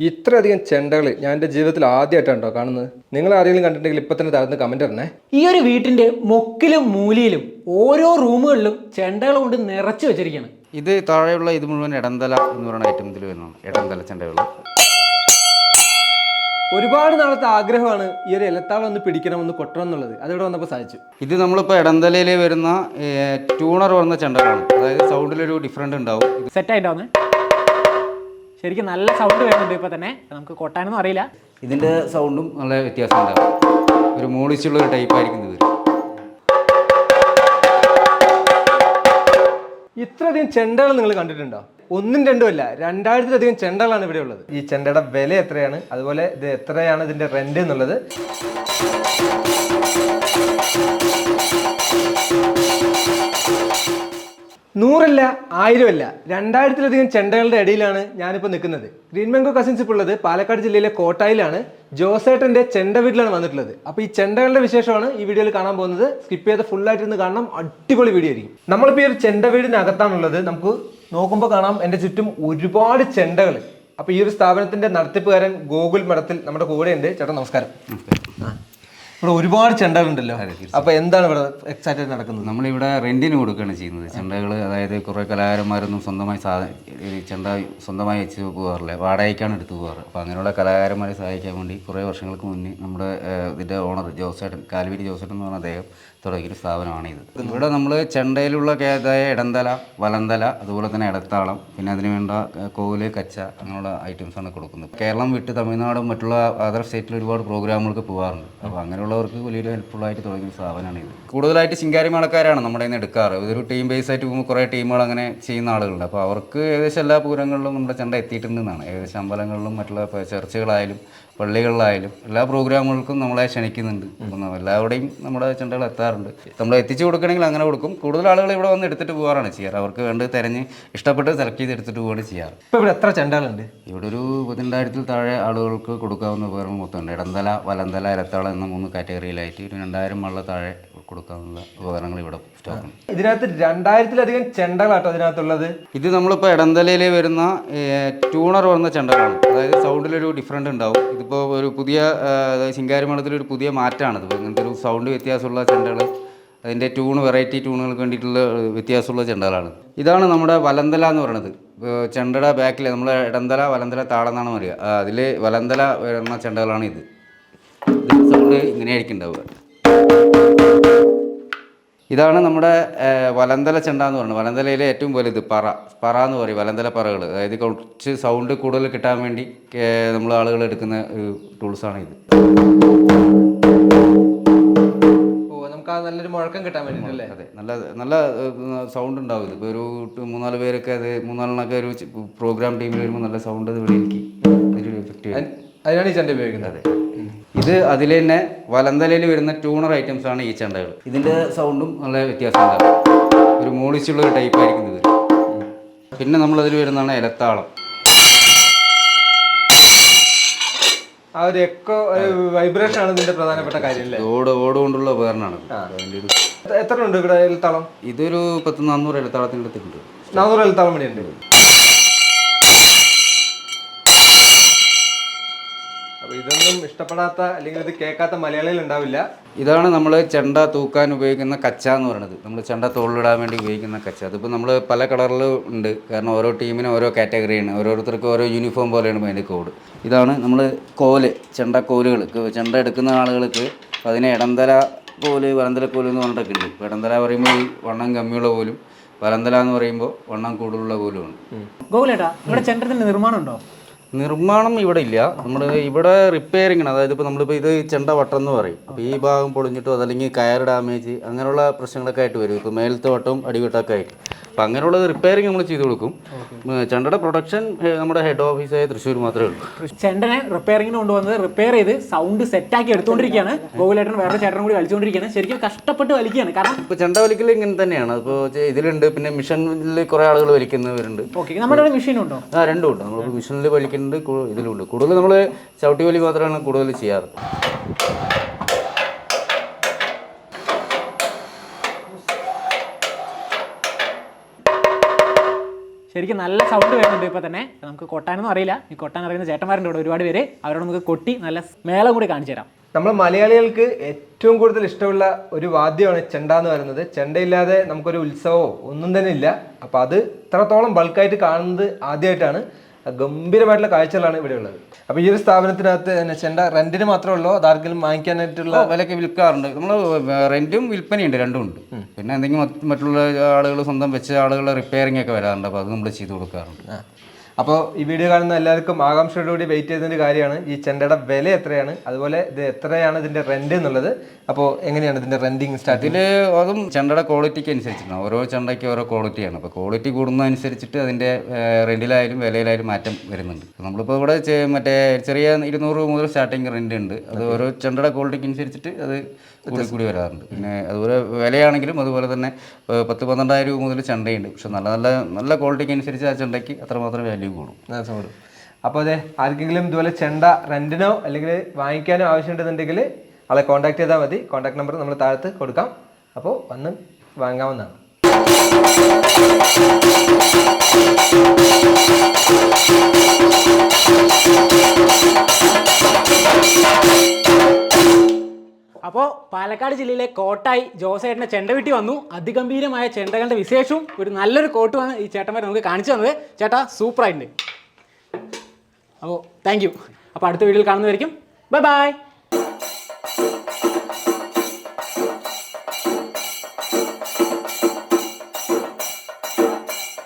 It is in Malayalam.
ഇത്രയധികം ചെണ്ടകൾ ഞാൻ എന്റെ ജീവിതത്തിൽ ആദ്യമായിട്ടാണ് കേട്ടോ കാണുന്നത്. നിങ്ങൾ ആരെങ്കിലും കണ്ടിട്ടുണ്ടെങ്കിൽ ഇപ്പം തന്നെ താഴ്ന്ന് കമന്റ് ഇടണേ. ഈ ഒരു വീട്ടിന്റെ മുക്കിലും മൂലയിലും ഓരോ റൂമുകളിലും ചെണ്ടകൾ കൊണ്ട് നിറച്ചു വെച്ചിരിക്കണം ഇത് താഴെയുള്ള ഇത് മുഴുവൻ ഇടന്തല എന്ന് പറയുന്ന ഐറ്റം ഇതിൽ വരുന്നതാണ് ഇടന്തല ചെണ്ടകൾ ഒരുപാട് നാളത്തെ ആഗ്രഹമാണ് ഈ ഒരു ഇലത്താളം ഒന്ന് പിടിക്കണം ഒന്ന് കൊട്ടണം എന്നുള്ളത്. അതിവിടെ വന്നപ്പോൾ സാധിച്ചു. ഇത് നമ്മളിപ്പോൾ ഇടന്തലയിലെ വരുന്ന ട്യൂണർ വന്ന ചെണ്ടകളാണ്. അതായത് സൗണ്ടിലൊരു ഡിഫറെന്റ് ഉണ്ടാവും. സെറ്റ് ആയിട്ടാവുന്നത് ശരിക്കും നല്ല സൗണ്ട് വരുന്നുണ്ട് ഇപ്പൊ തന്നെ. നമുക്ക് കൊട്ടാനൊന്നും അറിയില്ല. ഇതിന്റെ സൗണ്ടും നല്ല വ്യത്യാസം ഉണ്ടാവും. ഒരു മൂളിച്ചുള്ള ഒരു ടൈപ്പ് ആയിരിക്കും ഇത്. ഇത്രയധികം ചെണ്ടകൾ നിങ്ങൾ കണ്ടിട്ടുണ്ടോ? ഒന്നും രണ്ടും അല്ല രണ്ടായിരത്തിലധികം ചെണ്ടകളാണ് ഇവിടെ ഉള്ളത്. ഈ ചെണ്ടയുടെ വില എത്രയാണ്? അതുപോലെ ഇത് എത്രയാണ് ഇതിന്റെ റെന്റ് എന്നുള്ളത്? നൂറല്ല ആയിരമല്ല രണ്ടായിരത്തിലധികം ചെണ്ടകളുടെ ഇടയിലാണ് ഞാനിപ്പോൾ നിൽക്കുന്നത്. ഗ്രീൻ മാംഗോ കസിൻസ് ഇപ്പോൾ ഉള്ളത് പാലക്കാട് ജില്ലയിലെ കോട്ടായിലാണ്. ജോസേട്ടന്റെ ചെണ്ട വീട്ടിലാണ് വന്നിട്ടുള്ളത്. അപ്പോൾ ഈ ചെണ്ടകളുടെ വിശേഷമാണ് ഈ വീഡിയോയിൽ കാണാൻ പോകുന്നത്. സ്കിപ്പ് ചെയ്ത് ഫുള്ളായിട്ട് ആയിട്ട് ഇരുന്ന് കാണണം. അടിപൊളി വീഡിയോ ആയിരിക്കും. നമ്മളിപ്പോൾ ഈ ഒരു ചെണ്ട വീടിനകത്താണുള്ളത്. നമുക്ക് നോക്കുമ്പോൾ കാണാം. എന്റെ ചുറ്റും ഒരുപാട് ചെണ്ടകൾ അപ്പോൾ ഈ ഒരു സ്ഥാപനത്തിന്റെ നടത്തിപ്പുകാരൻ ഗോകുൽ മഠത്തിൽ നമ്മുടെ കൂടെയുണ്ട്. ഉണ്ട് ചേട്ടാ നമസ്കാരം. ആ. ഇവിടെ ഒരുപാട് ചെണ്ടകളുണ്ടല്ലോ. അപ്പൊ എന്താണ് ഇവിടെ എക്സൈറ്റ് നടക്കുന്നത്? നമ്മളിവിടെ റെന്റിന് കൊടുക്കുകയാണ് ചെയ്യുന്നത്. ചെണ്ടകൾ അതായത് കുറെ കലാകാരന്മാരൊന്നും സ്വന്തമായി ചെണ്ട സ്വന്തമായി വെച്ച് പോകാറില്ല. വാടകയ്ക്കാണ് എടുത്ത് പോകാറ്. അപ്പോൾ അങ്ങനെയുള്ള കലാകാരന്മാരെ സഹായിക്കാൻ വേണ്ടി കുറേ വർഷങ്ങൾക്ക് മുന്നേ നമ്മുടെ ഇതിന്റെ ഇതിന്റെ ഓണർ ജോസേട്ടൻ കാലുവേരി ജോസേട്ടൻ എന്ന് പറഞ്ഞ അദ്ദേഹം തുടങ്ങിയൊരു സ്ഥാപനമാണ് ഇത് ഇവിടെ നമ്മൾ ചെണ്ടയിലുള്ള കേതായ ഇടന്തല വലന്തല അതുപോലെ തന്നെ ഇടത്താളം പിന്നെ അതിന് വേണ്ട കോവിൽ കച്ച അങ്ങനെയുള്ള ഐറ്റംസാണ് കൊടുക്കുന്നത്. കേരളം വിട്ട് തമിഴ്നാടും മറ്റുള്ള അതർ സ്റ്റേറ്റിൽ ഒരുപാട് പ്രോഗ്രാമുകൾക്ക് പോകാറുണ്ട് അപ്പോൾ അങ്ങനെയുള്ളവർക്ക് വലിയൊരു ഹെൽപ്ഫുള്ളായിട്ട് തുടങ്ങിയ സ്ഥാപനമാണ് ഇത്. കൂടുതലായിട്ട് ശിങ്കാരി മേളക്കാരാണ് നമ്മുടെ നിന്ന് എടുക്കാറ്. ഇതൊരു ടീം ബേസ് ആയിട്ട് പോകുമ്പോൾ കുറേ ടീമുകൾ അങ്ങനെ ചെയ്യുന്ന ആളുകളുണ്ട്. അപ്പോൾ അവർക്ക് ഏകദേശം എല്ലാ പൂരങ്ങളിലും നമ്മുടെ ചെണ്ട എത്തിയിട്ടുണ്ടെന്നാണ് ഏകദേശം അമ്പലങ്ങളിലും മറ്റുള്ള ചർച്ചകളായാലും പള്ളികളിലായാലും എല്ലാ പ്രോഗ്രാമുകൾക്കും നമ്മളെ ക്ഷണിക്കുന്നുണ്ട്. അപ്പം എല്ലാവരുടെയും നമ്മുടെ ചെണ്ടകൾ എത്താറുണ്ട്. നമ്മൾ എത്തിച്ചു കൊടുക്കണമെങ്കിൽ അങ്ങനെ കൊടുക്കും. കൂടുതൽ ആളുകൾ ഇവിടെ വന്ന് എടുത്തിട്ട് പോകാറാണ് ചെയ്യാറ്. അവർക്ക് വേണ്ടത് തിരഞ്ഞ് ഇഷ്ടപ്പെട്ട് സെലക്ട് ചെയ്ത് എടുത്തിട്ട് പോവുകയാണ് ചെയ്യാറ്. ഇപ്പോൾ ഇവിടെ എത്ര ചെണ്ടകളുണ്ട് ഇവിടെ ഒരു പതിനെണ്ടായിരത്തിൽ താഴെ ആളുകൾക്ക് കൊടുക്കാവുന്ന ഉപകരണം മൊത്തമുണ്ട്. ഇടന്തല വലന്തല ഇരത്തള എന്ന മൂന്ന് കാറ്റഗറിയിലായിട്ട് ഒരു രണ്ടായിരം വള്ള താഴെ കൊടുക്കാവുന്ന ഉപകരണങ്ങൾ ഇവിടെ സ്റ്റോക്കുണ്ട് ഇതിനകത്ത് രണ്ടായിരത്തിലധികം ചെണ്ടകളാട്ടോ ഇതിനകത്തുള്ളത്. ഇത് നമ്മളിപ്പോൾ ഇടന്തലയിൽ വരുന്ന ട്യൂണർ വരുന്ന ചെണ്ടകളാണ്. അതായത് സൗണ്ടിലൊരു ഡിഫറെന്റ് ഉണ്ടാവും. ഇതിപ്പോൾ ഒരു പുതിയ ശിങ്കാരിമണത്തിലൊരു ശിങ്കാരിമേളത്തിലൊരു പുതിയ മാറ്റമാണ് ഇതിപ്പോൾ ഇങ്ങനത്തെ ഒരു സൗണ്ട് വ്യത്യാസമുള്ള ചെണ്ടകൾ അതിന്റെ ട്യൂൺ വെറൈറ്റി ട്യൂണുകൾക്ക് വേണ്ടിയിട്ടുള്ള വ്യത്യാസമുള്ള ചെണ്ടകളാണ്. ഇതാണ് നമ്മുടെ വലന്തല എന്ന് പറയുന്നത് ഇപ്പോൾ ചെണ്ടയുടെ ബാക്കിൽ നമ്മൾ ഇടന്തല വലന്തല താളെന്നാണ് പറയുക. അതിൽ വലന്തല വരുന്ന ചെണ്ടകളാണ് ഇത്. ഇത് സൗണ്ട് ഇങ്ങനെയായിരിക്കും ഉണ്ടാവുക. ഇതാണ് നമ്മുടെ വലന്തല ചെണ്ട എന്ന് പറയുന്നത്. വലന്തലയിലെ ഏറ്റവും വലുത് പറ. പറ എന്ന് പറയും വലന്തല പറകൾ അതായത് കുറച്ച് സൗണ്ട് കൂടുതൽ കിട്ടാൻ വേണ്ടി നമ്മൾ ആളുകൾ എടുക്കുന്ന ഒരു ടൂൾസാണ് ഇത്. ഓ നമുക്ക് ആ നല്ലൊരു മുഴക്കം കിട്ടാൻ വേണ്ടിയിട്ടല്ലേ അതെ നല്ല നല്ല സൗണ്ട് ഉണ്ടാവും ഇത്. ഇപ്പോൾ ഒരു മൂന്നാൽ പേരൊക്കെ അത് മൂന്നാലെണ്ണൊക്കെ ഒരു പ്രോഗ്രാം ടീമിൽ വരുമ്പോൾ നല്ല സൗണ്ട് അത് വെളിയിലേക്ക് അതിനാണ് ഈ ചെണ്ട ഉപയോഗിക്കുന്നത്. ഇത് അതിൽ തന്നെ വലന്തലയിൽ വരുന്ന ട്യൂണർ ഐറ്റംസ് ആണ് ഈ ചെണ്ടകൾ. ഇതിന്റെ സൗണ്ടും നല്ല വ്യത്യാസം ഒരു മൂളിച്ചുള്ള ഒരു ടൈപ്പ് ആയിരിക്കും ഇത്. പിന്നെ നമ്മളതിൽ വരുന്നതാണ് ഇലത്താളം. ആ ഒരു എക്കോ വൈബ്രേഷൻ ആണ് ഇതിന്റെ പ്രധാനപ്പെട്ട കാര്യമല്ലേ ഓട് ഓട് കൊണ്ടുള്ള ഉപകരണമാണ് എത്ര- ഉണ്ട് ഇവിടെ ഇലത്താളം? ഇതൊരു പത്ത് നാന്നൂറ് ഇലത്താളത്തിന്റെ അടുത്തുണ്ട് നാനൂറ് ഇലത്താളം ഇവിടെ ഉണ്ട് അപ്പൊ ഇതൊന്നും ഇഷ്ടപ്പെടാത്ത അല്ലെങ്കിൽ ഇത് കേൾക്കാത്ത മലയാളികൾ ഉണ്ടാവില്ല. ഇതാണ് നമ്മൾ ചെണ്ട തൂക്കാൻ ഉപയോഗിക്കുന്ന കച്ച എന്ന് പറയുന്നത് നമ്മൾ ചെണ്ട തോളിലിടാൻ വേണ്ടി ഉപയോഗിക്കുന്ന കച്ച. അതിപ്പോൾ നമ്മൾ പല കളറിൽ ഉണ്ട്. കാരണം ഓരോ ടീമിനും ഓരോ കാറ്റഗറിയാണ്. ഓരോരുത്തർക്കും ഓരോ യൂണിഫോം പോലെയാണ് അതിന്റെ കോഡ്. ഇതാണ് നമ്മൾ കോൽ ചെണ്ട കോലുകൾ ചെണ്ട എടുക്കുന്ന ആളുകൾക്ക് അതിനെ ഇടന്തല കോൽ വലന്തല കോൽ എന്ന് പറഞ്ഞിട്ടൊക്കെ ഉണ്ട്. ഇപ്പോൾ ഇടന്തല പറയുമ്പോൾ ഈ വണ്ണം കമ്മിയുള്ള പോലും വലന്തല എന്ന് പറയുമ്പോൾ വണ്ണം കൂടുതലുള്ള പോലും ഉണ്ട് ഗോകുലേട്ടാ ഇവിടെ ചെണ്ടത്തിന്റെ നിർമ്മാണം ഉണ്ടോ നിർമ്മാണം ഇവിടെ ഇല്ല. നമ്മൾ ഇവിടെ റിപ്പയറിംഗ് ആണ്. അതായത് ഇപ്പോൾ നമ്മളിപ്പോൾ ഇത് ചെണ്ട വട്ടം എന്ന് പറയും. അപ്പോൾ ഈ ഭാഗം പൊളിഞ്ഞിട്ടോ അതല്ലെങ്കിൽ കയർ ഡാമേജ് അങ്ങനെയുള്ള പ്രശ്നങ്ങളൊക്കെ ആയിട്ട് വരും. ഇപ്പോൾ മേലത്തെ വട്ടവും അടിവട്ടമൊക്കെ ആയിട്ട്. അപ്പോൾ അങ്ങനെയുള്ളത് റിപ്പയറിങ് നമ്മൾ ചെയ്ത് കൊടുക്കും. ചെണ്ടയുടെ പ്രൊഡക്ഷൻ നമ്മുടെ ഹെഡ് ഓഫീസായ തൃശ്ശൂർ മാത്രമേ ഉള്ളൂ. ചെണ്ടനെ റിപ്പയറിങ്ങിന് കൊണ്ടുവന്നത് റിപ്പയർ ചെയ്ത് സൗണ്ട് സെറ്റാക്കി എടുത്തുകൊണ്ടിരിക്കുകയാണ്. ഗോകുലേട്ടൻ വേറെ ചേട്ടനും കൂടി വലിച്ചുകൊണ്ടിരിക്കുകയാണ്. ശരിക്കും കഷ്ടപ്പെട്ട് വലിക്കുകയാണ്. കാരണം ഇപ്പോൾ ചെണ്ട വലിക്കൽ ഇങ്ങനെ തന്നെയാണ്. അപ്പോൾ ഇതിലുണ്ട്. പിന്നെ മിഷനിൽ കുറേ ആളുകൾ വലിക്കുന്നവരുണ്ട്. ഓക്കെ. നമ്മുടെ മെഷീൻ ഉണ്ടോ? ആ രണ്ടും ഉണ്ട്. നമ്മൾ മിഷനിൽ വലിക്കുന്നുണ്ട് ഇതിലുണ്ട്. കൂടുതൽ നമ്മൾ ചവിട്ടി വലി മാത്രമാണ് കൂടുതൽ ചെയ്യാറ്. ശരിക്കും നല്ല സൗണ്ട് വരുന്നുണ്ട് ഇപ്പോൾ തന്നെ. നമുക്ക് കൊട്ടാനൊന്നും അറിയില്ല. ഈ കൊട്ടാൻ അറിയുന്ന ചേട്ടന്മാരുണ്ട് ഇവിടെ ഒരുപാട് പേര്. അവരോട് നമുക്ക് കൊട്ടി നല്ല മേളം കൂടി കാണിച്ചു തരാം. നമ്മൾ മലയാളികൾക്ക് ഏറ്റവും കൂടുതൽ ഇഷ്ടമുള്ള ഒരു വാദ്യമാണ് ചെണ്ട എന്ന് പറയുന്നത്. ചെണ്ടയില്ലാതെ നമുക്കൊരു ഉത്സവമോ ഒന്നും തന്നെ ഇല്ല. അപ്പോൾ അത് ഇത്രത്തോളം ബൾക്കായിട്ട് കാണുന്നത് ആദ്യമായിട്ടാണ് ഗംഭീരമായിട്ടുള്ള കാഴ്ചകളാണ് ഇവിടെ ഉള്ളത്. അപ്പോൾ ഈ ഒരു സ്ഥാപനത്തിനകത്ത് ചെണ്ട റെന്റിന് മാത്രമേ ഉള്ളൂ? അതാർക്കെങ്കിലും വാങ്ങിക്കാനായിട്ടുള്ള വിലക്ക് വിൽക്കാറുണ്ട്. നമ്മൾ റെന്റും വിൽപ്പനയുണ്ട് രണ്ടും ഉണ്ട്. പിന്നെ എന്തെങ്കിലും മറ്റ് മറ്റുള്ള ആളുകൾ സ്വന്തം വെച്ച ആളുകൾ റിപ്പയറിംഗ് ഒക്കെ വരാറുണ്ട്. അപ്പോൾ അത് നമ്മൾ ചെയ്തു കൊടുക്കാറുണ്ട്. അപ്പോൾ ഈ വീഡിയോ കാണുന്ന എല്ലാവർക്കും ആകാംക്ഷയോടുകൂടി വെയിറ്റ് ചെയ്തതിന്റെ കാര്യമാണ്. ഈ ചെണ്ടയുടെ വില എത്രയാണ്? അതുപോലെ ഇത് എത്രയാണ് ഇതിന്റെ റെന്റ് എന്നുള്ളത്? അപ്പോൾ എങ്ങനെയാണ് ഇതിന്റെ റെന്റിങ് സ്റ്റാർട്ട് ഇതിൽ അതും ചെണ്ടയുടെ ക്വാളിറ്റിക്ക് അനുസരിച്ചിട്ടാണ്. ഓരോ ചെണ്ടയ്ക്ക് ഓരോ ക്വാളിറ്റിയാണ് അപ്പോൾ ക്വാളിറ്റി കൂടുന്നതനുസരിച്ചിട്ട് അതിന്റെ റെന്റിലായാലും വിലയിലായാലും മാറ്റം വരുന്നുണ്ട്. നമ്മളിപ്പോൾ ഇവിടെ മറ്റേ ചെറിയ ഇരുന്നൂറ് മുതൽ സ്റ്റാർട്ടിങ് റെന്റ് ഉണ്ട്. അത് ഓരോ ചെണ്ടയുടെ ക്വാളിറ്റിക്ക് അനുസരിച്ചിട്ട് അത് കൂടി കൂടി വരാറുണ്ട്. പിന്നെ അതുപോലെ വിലയാണെങ്കിലും അതുപോലെ തന്നെ പത്ത് പന്ത്രണ്ടായിരം രൂപ മുതൽ ചെണ്ടയുണ്ട്. പക്ഷെ നല്ല നല്ല നല്ല ക്വാളിറ്റിക്ക് അനുസരിച്ച് ആ ചെണ്ടയ്ക്ക് അത്രമാത്രം വാല്യൂ കൂടും. അപ്പോൾ അതെ ആർക്കെങ്കിലും ഇതുപോലെ ചെണ്ട റെന്റിനോ അല്ലെങ്കിൽ വാങ്ങിക്കാനോ ആവശ്യമുണ്ടെന്നുണ്ടെങ്കിൽ ആളെ കോൺടാക്ട് ചെയ്താൽ മതി. കോൺടാക്ട് നമ്പർ നമ്മൾ താഴത്ത് കൊടുക്കാം. അപ്പോൾ വന്ന് വാങ്ങാവുന്നതാണ്. അപ്പോൾ പാലക്കാട് ജില്ലയിലെ കോട്ടായി ജോസേട്ടന്റെ ചെണ്ട വീട്ടി വന്നു. അതിഗംഭീരമായ ചെണ്ടകളുടെ വിശേഷവും ഒരു നല്ലൊരു കോട്ടുമാണ് ഈ ചേട്ടന്മാർ നമുക്ക് കാണിച്ചു തന്നത്. ചേട്ടാ സൂപ്പറായിട്ടുണ്ട് അപ്പോൾ താങ്ക് യു അപ്പോൾ അടുത്ത വീഡിയോയിൽ കാണുന്നതായിരിക്കും ബൈ ബൈ